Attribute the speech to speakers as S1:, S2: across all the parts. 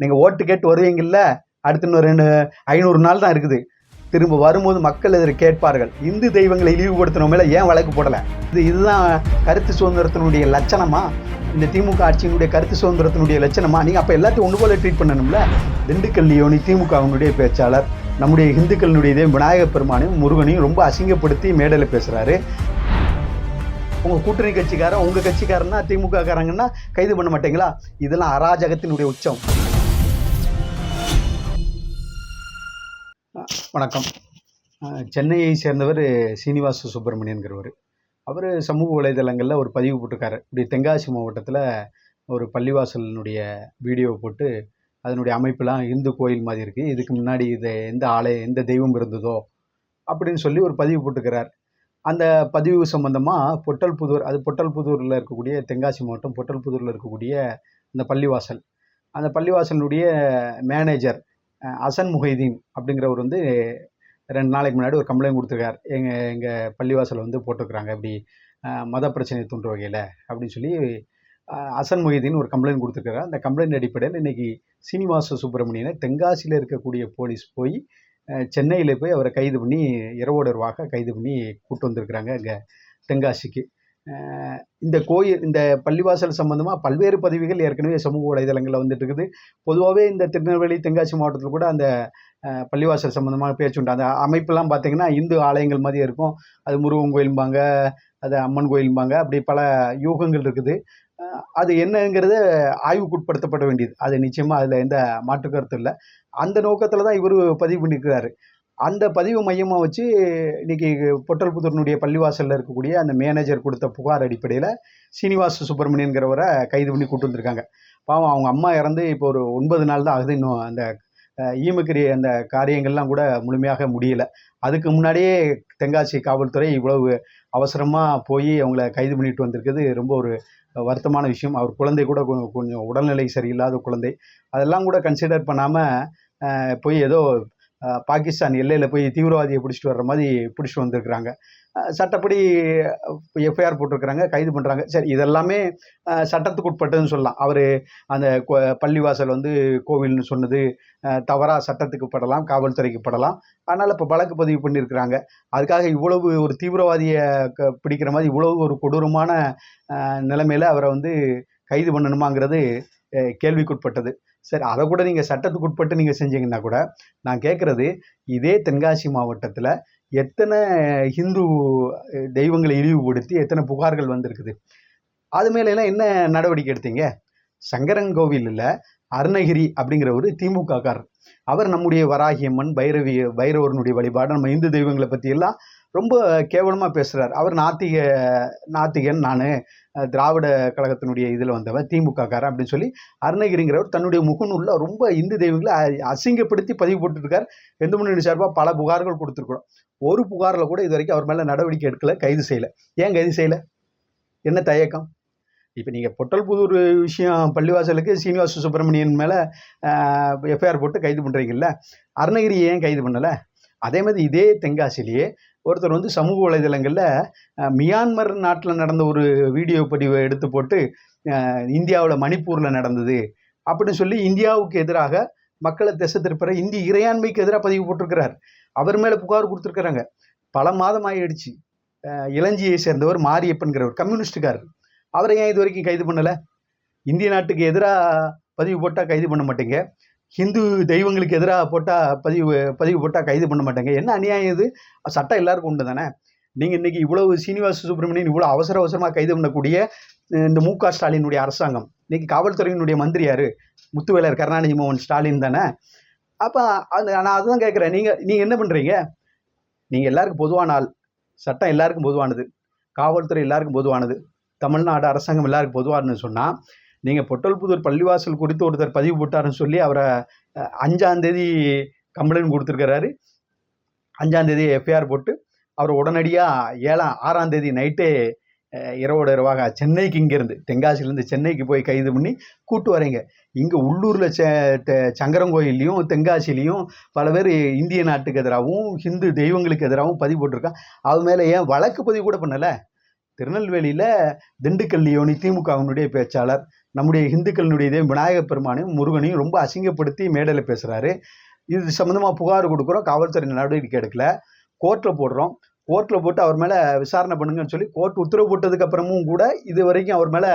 S1: நீங்கள் ஓட்டு கேட்டு வருவீங்கல்ல? அடுத்து இன்னும் ரெண்டு ஐநூறு நாள் தான் இருக்குது. திரும்ப வரும்போது மக்கள் இதில் கேட்பார்கள். இந்து தெய்வங்களை இழிவுபடுத்தின மேலே ஏன் வழக்கு போடலை? இது இதுதான் கருத்து சுதந்திரத்தினுடைய லட்சணமா? இந்த திமுக ஆட்சியினுடைய கருத்து சுதந்திரத்தினுடைய லட்சணமா? நீங்கள் அப்போ எல்லாத்தையும் ஒன்று போல ட்ரீட் பண்ணணும்ல? திண்டுக்கல் லியோனி திமுகவினுடைய பேச்சாளர் நம்முடைய இந்துக்களினுடைய இதே விநாயகப் பெருமானையும் முருகனையும் ரொம்ப அசிங்கப்படுத்தி மேடையில் பேசுகிறாரு உங்கள் கூட்டணி கட்சிக்காரன் உங்கள் கட்சிக்காரன்னா திமுக காரங்கன்னா கைது பண்ண மாட்டீங்களா? இதெல்லாம் அராஜகத்தினுடைய உச்சம். வணக்கம். சென்னையை சேர்ந்தவர் சீனிவாச சுப்பிரமணியன்கிறவர். அவர் சமூக வலைதளங்களில் ஒரு பதிவு போட்டிருக்காரு. இப்படி தென்காசி மாவட்டத்தில் ஒரு பள்ளிவாசலினுடைய வீடியோ போட்டு அதனுடைய அமைப்பெலாம் இந்து கோயில் மாதிரி இருக்குது இதுக்கு முன்னாடி இது எந்த ஆலயம் எந்த தெய்வம் இருந்ததோ அப்படின்னு சொல்லி ஒரு பதிவு போட்டுக்கிறார் அந்த பதிவு சம்பந்தமாக பொட்டல்புதூர் அது பொட்டல்புதூரில் இருக்கக்கூடிய தென்காசி மாவட்டம் பொட்டல்புதூரில் இருக்கக்கூடிய அந்த பள்ளிவாசல். அந்த பள்ளிவாசலினுடைய மேனேஜர் அசன் முஹைதீன் அப்படிங்கிறவர் வந்து ரெண்டு நாளைக்கு முன்னாடி ஒரு கம்ப்ளைண்ட் கொடுத்துருக்கார். எங்கள் எங்கள் பள்ளிவாசல் வந்து போட்டிருக்கிறாங்க இப்படி மத பிரச்சனையை தூண்டுற வகையில் அப்படின்னு சொல்லி அசன் மொஹிதீன் ஒரு கம்ப்ளைண்ட் கொடுத்துருக்காரு. அந்த கம்ப்ளைண்ட் அடிப்படையில் இன்றைக்கி சீனிவாச சுப்பிரமணியனை தென்காசியில் இருக்கக்கூடிய போலீஸ் போய் சென்னையில் போய் அவரை கைது பண்ணி இரவோடர்வாக கைது பண்ணி கூப்பிட்டு வந்திருக்கிறாங்க இங்கே தென்காசிக்கு. இந்த கோயில் இந்த பள்ளிவாசல் சம்பந்தமாக பல்வேறு பதவிகள் ஏற்கனவே சமூக வலைதளங்களில் வந்துட்டு இருக்குது பொதுவாகவே இந்த திருநெல்வேலி தென்காசி மாவட்டத்தில் கூட அந்த பள்ளிவாசல் சம்பந்தமாக பேச்சுண்டு அந்த அமைப்பெல்லாம் பார்த்தீங்கன்னா இந்து ஆலயங்கள் மாதிரி இருக்கும். அது முருகன் கோயிலும்பாங்க அது அம்மன் கோயிலும்பாங்க. அப்படி பல யூகங்கள் இருக்குது. அது என்னங்கிறத ஆய்வுக்குட்படுத்தப்பட வேண்டியது. அது நிச்சயமாக அதில் எந்த மாற்று கருத்தும் இல்லை. அந்த நோக்கத்தில் தான் இவர் பதிவு பண்ணியிருக்கிறாரு அந்த பதிவு மையமாக வச்சு இன்னைக்கு பொட்டல்புத்தூரினுடைய பள்ளிவாசலில் இருக்கக்கூடிய அந்த மேனேஜர் கொடுத்த புகார் அடிப்படையில் சீனிவாச சுப்பிரமணியன்கிறவரை கைது பண்ணி கூட்டு வந்திருக்காங்க. பாவம் அவங்க அம்மா இறந்து இப்போ ஒரு ஒன்பது நாள் தான் ஆகுது இன்னும் அந்த ஈமக்கிரி அந்த காரியங்கள்லாம் கூட முழுமையாக முடியல. அதுக்கு முன்னாடியே தென்காசி காவல்துறை இவ்வளவு அவசரமாக போய் அவங்கள கைது பண்ணிட்டு வந்திருக்கிறது ரொம்ப ஒரு வருத்தமான விஷயம். அவர் குழந்தை கூட கொஞ்சம் உடல்நிலை சரியில்லாத குழந்தை. அதெல்லாம் கூட கன்சிடர் பண்ணாமல் போய் ஏதோ பாகிஸ்தான் எல்லையில் போய் தீவிரவாதியை பிடிச்சிட்டு வர்ற மாதிரி பிடிச்சிட்டு வந்திருக்கிறாங்க. சட்டப்படி எஃப்ஐஆர் போட்டிருக்கிறாங்க கைது பண்ணுறாங்க சரி இதெல்லாமே சட்டத்துக்கு உட்பட்டதுன்னு சொல்லலாம். அவர் அந்த கொ- பள்ளிவாசல் வந்து கோவில்னு சொன்னது தவறாக சட்டத்துக்கு படலாம் காவல்துறைக்கு படலாம். அதனால் இப்போ வழக்கு பதிவு பண்ணியிருக்கிறாங்க. அதுக்காக இவ்வளவு ஒரு தீவிரவாதியை க பிடிக்கிற மாதிரி இவ்வளவு ஒரு கொடூரமான நிலைமையில் அவரை வந்து கைது பண்ணணுமாங்கிறது கேள்விக்குட்பட்டது. சரி அதை கூட நீங்கள் சட்டத்துக்கு உட்பட்டு நீங்கள் செஞ்சீங்கன்னா கூட நான் கேட்குறது இதே தென்காசி மாவட்டத்தில் எத்தனை ஹிந்து தெய்வங்களை இழிவுபடுத்தி எத்தனை புகார்கள் வந்திருக்குது? அது மேலெல்லாம் என்ன நடவடிக்கை எடுத்தீங்க? சங்கரங்கோவிலில் அருணகிரி அப்படிங்கிற ஒரு திமுக அவர் நம்முடைய வராகியம்மன் பைரவி பைரவரனுடைய வழிபாடு நம்ம இந்து தெய்வங்களை பற்றியெல்லாம் ரொம்ப கேவலமாக பேசுகிறார் அவர் நாத்திக நாத்திகன் நான். திராவிட கழகத்தினுடைய இதில் வந்தவன் திமுகக்காரன் அப்படின்னு சொல்லி அருணகிரிங்கிறவர் தன்னுடைய முகநூலில் ரொம்ப இந்து தெய்வங்களை அசிங்கப்படுத்தி பதிவு போட்டுருக்கார். இந்து முன்னணி சார்பாக பல புகார்கள் கொடுத்துருக்குறோம். ஒரு புகாரில் கூட இது வரைக்கும் அவர் மேலே நடவடிக்கை எடுக்கலை கைது செய்யலை. ஏன் கைது செய்யலை? என்ன தயக்கம்? இப்போ நீங்கள் பொட்டல்புதூர் விஷயம் பள்ளிவாசலுக்கு சீனிவாச சுப்பிரமணியன் மேலே எஃப்ஐஆர் போட்டு கைது பண்ணுறீங்கல்ல அருணகிரி ஏன் கைது பண்ணலை? அதே மாதிரி இதே தென்காசிலேயே ஒருத்தர் வந்து சமூக வலைதளங்களில் மியான்மர் நாட்டில் நடந்த ஒரு வீடியோ பதிவை எடுத்து போட்டு இந்தியாவில் மணிப்பூரில் நடந்தது அப்படின்னு சொல்லி இந்தியாவுக்கு எதிராக மக்களை திசை திருப்புற இந்திய இறையாண்மைக்கு எதிராக பதிவு போட்டிருக்கிறார். அவர் மேலே புகார் கொடுத்துருக்குறாங்க. பல மாதம் ஆகிடுச்சு இளஞ்சியை சேர்ந்தவர் மாரியப்பன்கிறவர் கம்யூனிஸ்டுக்காரர். அவரை ஏன் இது வரைக்கும் கைது பண்ணலை? இந்திய நாட்டுக்கு எதிராக பதிவு போட்டால் கைது பண்ண மாட்டேங்க. ஹிந்து தெய்வங்களுக்கு எதிராக போட்டால் பதிவு பதிவு போட்டால் கைது பண்ண மாட்டாங்க. என்ன அநியாயம் இது? சட்டம் எல்லாருக்கும் உண்டு தானே? நீங்கள் இன்றைக்கி இவ்வளவு சீனிவாச சுப்பிரமணியன் இவ்வளோ அவசர அவசரமாக கைது பண்ணக்கூடிய இந்த மு க ஸ்டாலினுடைய அரசாங்கம். இன்றைக்கி காவல்துறையினுடைய மந்திரி யார்? முத்துவேலர் கருணாநிதி மோகன் ஸ்டாலின் தானே? அப்போ அது நான் அதுதான் கேட்குறேன். நீங்கள் நீங்கள் என்ன பண்ணுறீங்க நீங்கள் எல்லாருக்கும் பொதுவான ஆள் சட்டம் எல்லாருக்கும் பொதுவானது. காவல்துறை எல்லாருக்கும் பொதுவானது. தமிழ்நாடு அரசாங்கம் எல்லாருக்கும் பொதுவானதுன்னு சொன்னால் நீங்கள் பொட்டல்புதூர் பள்ளிவாசல் குறித்து ஒருத்தர் பதிவு போட்டாருன்னு சொல்லி அவரை அஞ்சாந்தேதி கம்ப்ளைண்ட் கொடுத்துருக்கிறாரு. அஞ்சாந்தேதி எஃப்ஐஆர் போட்டு அவர் உடனடியாக ஏழாம் ஆறாந்தேதி நைட்டே இரவோட இரவாக சென்னைக்கு இங்கேருந்து தென்காசிலேருந்து சென்னைக்கு போய் கைது பண்ணி கூட்டு வரீங்க இங்கே உள்ளூரில் செ சங்கரங்கோயில்லையும் தென்காசிலையும் பல பேர் இந்திய நாட்டுக்கு எதிராகவும் ஹிந்து தெய்வங்களுக்கு எதிராகவும் பதிவு போட்டிருக்கான் அது மேலே ஏன் வழக்கு பதிவு கூட பண்ணலை? திருநெல்வேலியில் திண்டுக்கல் யோனி திமுகவினுடைய பேச்சாளர் நம்முடைய இந்துக்களினுடைய இதே விநாயகப் பெருமானையும் முருகனையும் ரொம்ப அசிங்கப்படுத்தி மேடையில் பேசுகிறாரு இது சம்மந்தமாக புகார் கொடுக்குறோம். காவல்துறை நடவடிக்கை எடுக்கல. கோர்ட்டில் போடுறோம். கோர்ட்டில் போட்டு அவர் மேலே விசாரணை பண்ணுங்கன்னு சொல்லி கோர்ட் உத்தரவு போட்டதுக்கு அப்புறமும் கூட இது வரைக்கும் அவர் மேலே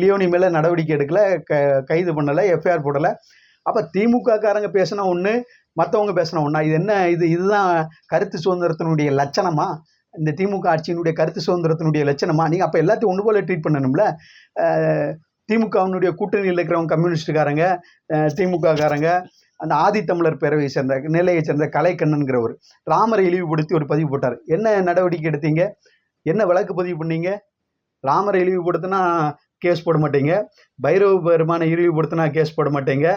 S1: லியோனி மேலே நடவடிக்கை எடுக்கல. க கைது பண்ணலை. எஃப்ஐஆர் போடலை. அப்போ திமுககாரங்க பேசினா ஒன்று மற்றவங்க பேசினா ஒன்றா இது என்ன? இது இதுதான் கருத்து சுதந்திரத்தினுடைய லட்சணமா? இந்த திமுக ஆட்சியினுடைய கருத்து சுதந்திரத்தினுடைய லட்சணமா? நீங்கள் அப்போ எல்லாத்தையும் ஒன்று போல் ட்ரீட் பண்ணணும்ல? திமுகவினுடைய கூட்டணியில் இருக்கிறவங்க கம்யூனிஸ்டுக்காரங்க திமுககாரங்க அந்த ஆதித்தமிழர் பேரவையை சேர்ந்த நிலையை சேர்ந்த கலைக்கண்ணன்கிறவர். ராமரை இழிவுபடுத்தி ஒரு பதிவு போட்டார். என்ன நடவடிக்கை எடுத்தீங்க? என்ன வழக்கு பதிவு பண்ணீங்க? ராமரை இழிவுபடுத்தினா கேஸ் போட மாட்டீங்க. பைரவ பெருமானை இழிவுபடுத்தினா கேஸ் போட மாட்டீங்க.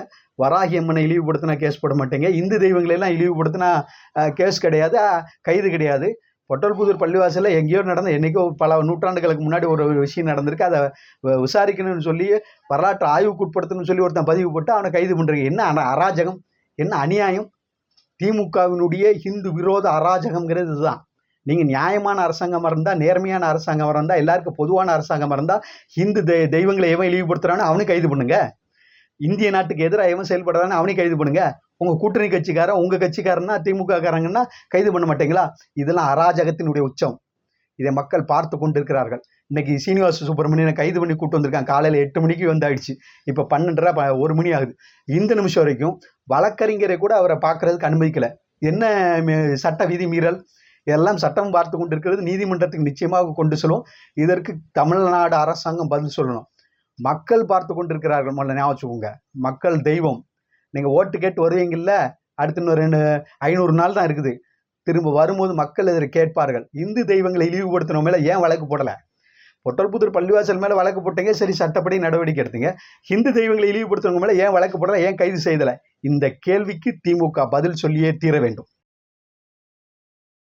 S1: வராகி அம்மனை இழிவுபடுத்தினா கேஸ் போட மாட்டீங்க. இந்து தெய்வங்களெல்லாம் இழிவுபடுத்தினா கேஸ் கிடையாது. கைது கிடையாது. பொட்டல்புதூர் பள்ளிவாசலில் எங்கேயோ நடந்த என்றைக்கோ பல நூற்றாண்டுகளுக்கு முன்னாடி ஒரு விஷயம் நடந்திருக்கு. அதை விசாரிக்கணும்னு சொல்லி வரலாற்று ஆய்வுக்கு உட்படுத்தணும்னு சொல்லி ஒருத்தன் பதிவு போட்டு அவனை கைது பண்ணுறீங்க என்ன அராஜகம்? என்ன அநியாயம்? திமுகவினுடைய ஹிந்து விரோத அராஜகம்ங்கிறது இதுதான். நீங்கள் நியாயமான அரசாங்கமாக இருந்தால் நேர்மையான அரசாங்கமாக இருந்தால் எல்லாருக்கும் பொதுவான அரசாங்கமாக இருந்தால் ஹிந்து தெ தெய்வங்களை எவன் இழிவுபடுத்துகிறானோ அவனுக்கு கைது பண்ணுங்க. இந்திய நாட்டுக்கு எதிராக எவன் செயல்படுறான்னு அவனை கைது பண்ணுங்க. உங்கள் கூட்டணி கட்சிக்காரன் உங்கள் கட்சிக்காரன்னா திமுக காரங்கன்னா கைது பண்ண மாட்டீங்களா? இதெல்லாம் அராஜகத்தினுடைய உச்சம். இதை மக்கள் பார்த்து கொண்டிருக்கிறார்கள். இன்னைக்கு சீனிவாச சுப்பிரமணியனை கைது பண்ணி கூட்டு வந்திருக்காங்க. காலையில் எட்டு மணிக்கு வந்தாயிடுச்சு. இப்போ பன்னெண்டரை ப- ஒரு மணி ஆகுது. இந்த நிமிஷம் வரைக்கும் வழக்கறிஞரை கூட அவரை பார்க்கறதுக்கு அனுமதிக்கலை. என்ன சட்ட விதி மீறல்? எல்லாம் சட்டம் பார்த்து கொண்டிருக்கிறது நீதிமன்றத்துக்கு நிச்சயமாக கொண்டு செல்லும் இதற்கு தமிழ்நாடு அரசாங்கம் பதில் சொல்லணும். மக்கள் பார்த்து கொண்டிருக்கிறார்கள். முதல்ல ஞாபகம் வச்சுக்கோங்க. மக்கள் தெய்வம். நீங்கள் ஓட்டு கேட்டு வருவீங்கல்ல அடுத்து இன்னும் ரெண்டு ஐநூறு நாள் தான் இருக்குது. திரும்ப வரும்போது மக்கள் இதில் கேட்பார்கள். இந்து தெய்வங்களை இழிவுபடுத்தின மேலே ஏன் வழக்கு போடலை? பொட்டல்புத்தூர் பள்ளிவாசல் மேலே வழக்கு போட்டீங்க சரி சட்டப்படி நடவடிக்கை எடுத்தீங்க. ஹிந்து தெய்வங்களை இழிவுபடுத்துறவங்க மேலே ஏன் வழக்கு போடலை ஏன் கைது செய்தலை? இந்த கேள்விக்கு திமுக பதில் சொல்லியே தீர வேண்டும்.